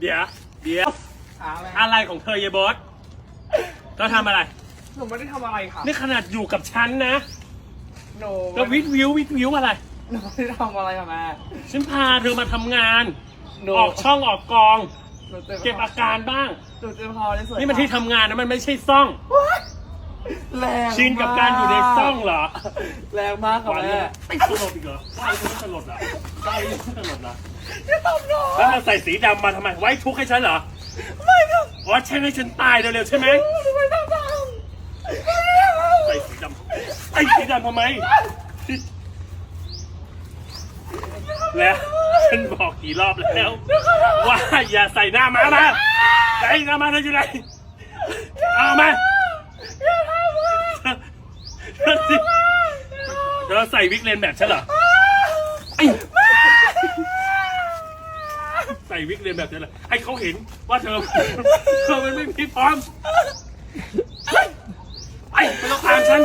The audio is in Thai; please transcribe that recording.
เดี๋ยว เดี๋ยว อะไรอะไรของเธอเยบอสเธอทำอะไร หนูไม่ได้ทำอะไรค่ะนี่ขนาดอยู่กับฉันนะหนูแล้ววิทวิววิทวิวอะไร หนูไม่ได้ทำอะไรค่ะแม่ฉันพาเธอมาทำงาน หนูออกช่องออกกอง หนูเจ็บเก็บอาการบ้าง หนูเจ็บคอได้สวยนี่มันที่ทำงานนะมันไม่ใช่ซ่อง แรงชินกับการอยู่ในซ่องเหรอแรงมากค่ะวันแม่นี้ไม่สลดอีกเหรอไม่ไม่สลดเหรอไม่ไม่สลดเหรออย่าทำหนูแล้วเราใส่สีดำมาทำไม ไว้ทุกข์ให้ฉันเหรอไม่ค่ะอ๋อใช่ให้ฉันตายเร็วๆใช่ไหมหนูไม่ได้ทำใส่สีดำใส่สีดำทำไม แล้วฉันบอกกี่รอบแล้ว ว่าอย่าใส่หน้ามามาใส่หน้ามาเธออยู่ไหนเอามาเธอสิ เธอใส่วิกเลนแบบฉันเหรอไอ้ใส่วิกเลนแบบฉันเหรอให้เขาเห็นว่าเธอเธอมันไม่มีพร้อมไอ้ไม่ต้องตามฉัน